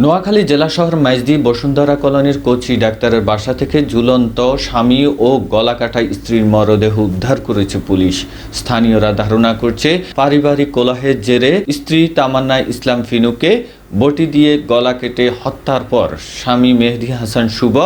নোয়াখালী জেলা শহর মাইজদি বসুন্ধরা কলোনির কোচি ডাক্তারের বাসা থেকে ঝুলন্ত স্বামী ও গলাকাটা স্ত্রীর মরদেহ উদ্ধার করেছে পুলিশ। স্থানীয়রা ধারণা করছে, পারিবারিক কোলাহের জেরে স্ত্রী তামান্না ইসলাম ফিনুকে বটি দিয়ে গলা কেটে হত্যার পর স্বামী মেহদি হাসান শুভ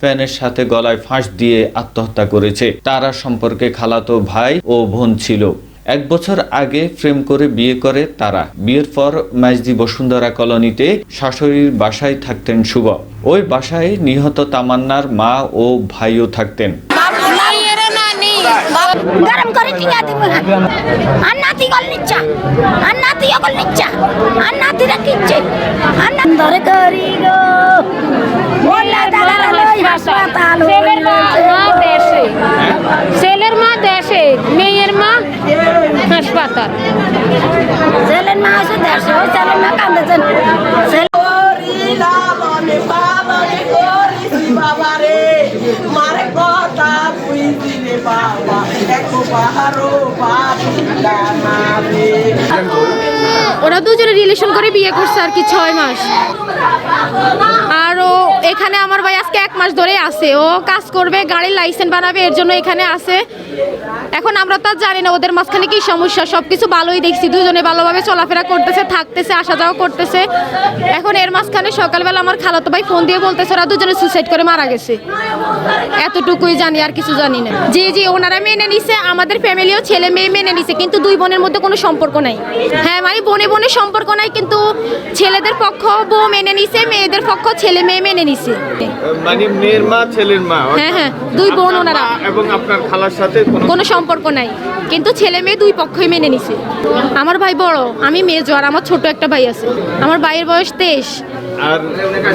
ফ্যানের সাথে গলায় ফাঁস দিয়ে আত্মহত্যা করেছে। তারা সম্পর্কে খালাতো ভাই ও বোন ছিল। এক বছর আগে প্রেম করে বিয়ে করে তারা। বিয়ের পর মাইজদি বসুন্ধরা কলোনিতে শাশুড়ির বাসায় থাকতেন শুভ। ওই বাসায় নিহত তামান্নার মা ও ভাইও থাকতেন। গরম করে টিকা দিব। আর নাতি গল নিচ্ছা। আর নাতি অকল নিচ্ছা। আর নাতি রাখিচ্ছে আর না ধরে করি গো লই হাসপাতাল ছেলের মা দেশে। ছেলের মা দেশে। মেয়ের মা হাসপাতাল। ছেলের মা আছে দেড়শো ছেলের মা কান্দেছেন ওরা দুজনে রিলেশন করে বিয়ে করছে আর কি ছয় মাস। আর ও এখানে আমার ভাই আজকে এক মাস ধরে আছে। ও কাজ করবে, গাড়ির লাইসেন্স বানাবে, এর জন্য এখানে আছে। এখন আমরা তো আর জানি না ওদের মাঝখানে কি সমস্যা সব কিছু ভালোই দেখছি দুজনে ভালোভাবে চলাফেরা করতেছে থাকতেছে আসা যাওয়া করতেছে। এখন এর মাঝখানে সকালবেলা আমার খালাতো ভাই ফোন দিয়ে বলতেছে ওরা দুজনে সুসাইড করে মারা গেছে। এতটুকুই জানি আর কিছু জানি না। জি জি ওনারা মেনে নিছে আমাদের ফ্যামিলিও ছেলে মেয়ে মেনে নিছে কিন্তু দুই বোনের মধ্যে কোনো সম্পর্ক নাই। হ্যাঁ মানে বনে বনে সম্পর্ক নাই কিন্তু ছেলেদের পক্ষ বউ মেনে নিছে মেয়েদের পক্ষ ছেলে মেয়ে মেনে নিছে। মানে মেয়ের মা ছেলের মা? হ্যাঁ হ্যাঁ দুই বোন ওনারা। এবং আপনার খালার সাথে কোনো সম্পর্ক নাই। কিন্তু ছেলে মেয়ে দুই পক্ষই মেনে নিছে। আমার ভাই বড় আমি মেজো আর আমার ছোট একটা ভাই আছে। আমার ভাইয়ের বয়স তেইশ। আর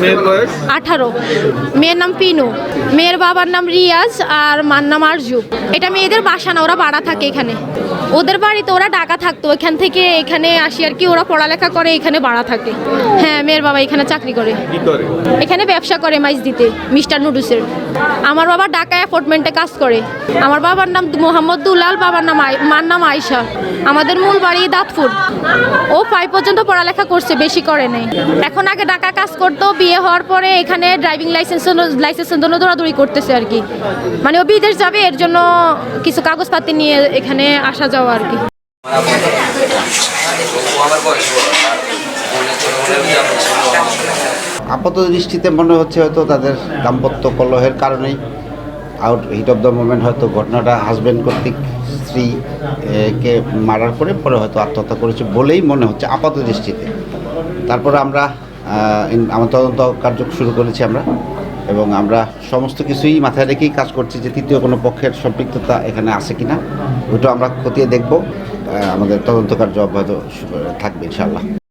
মেয়ের বয়স? আঠারো। মেয়ের নাম পিনু। মেয়ের বাবার নাম রিয়াজ আর মার নাম আরজু। এটা মেয়েদের বাসা না ওরা ভাড়া থাকে এখানে। ওদের বাড়িতে ওরা ডাকা থাকতো এখান থেকে এখানে আসি আর কি ওরা পড়ালেখা করে এখানে ভাড়া থাকে। হ্যাঁ মেয়ের বাবা এখানে চাকরি করে। এখানে ব্যবসা করে মাইজ দিতে মিস্টার নুডুসের আমার বাবা ঢাকা অ্যাপার্টমেন্টে কাজ করে। আমার বাবার নাম মোহাম্মদ দুলাল বাবার নাম মার নাম আয়শা। আমাদের মূল বাড়ি দাঁতপুর। ও ফাইভ পর্যন্ত পড়ালেখা করছে, বেশি করে নেই। এখন আগে ঢাকা কাজ করতো, বিয়ে হওয়ার পরে এখানে ড্রাইভিং লাইসেন্স লাইসেন্সের জন্য দৌড়াদৌড়ি করতেছে আর কি। মানে ও বিদেশ যাবে, এর জন্য কিছু কাগজপাতি নিয়ে এখানে আসা যাওয়া আর কি। আপাত দৃষ্টিতে মনে হচ্ছে হয়তো তাদের দাম্পত্য কলহের কারণেই out heat of the moment হয়তো ঘটনাটা হাজব্যান্ড কর্তৃক স্ত্রী এ, কে মারার পরে পরে হয়তো আত্মহত্যা করেছে বলেই মনে হচ্ছে আপাত দৃষ্টিতে। তারপরে আমরা আমার তদন্ত কার্য শুরু করেছি আমরা এবং আমরা সমস্ত কিছুই মাথায় রেখেই কাজ করছি যে তৃতীয় কোনো পক্ষের সম্পৃক্ততা এখানে আছে কিনা ওইটা আমরা খতিয়ে দেখব। আমাদের তদন্ত কার্য অব্যাহত থাকবে ইনশাআল্লাহ।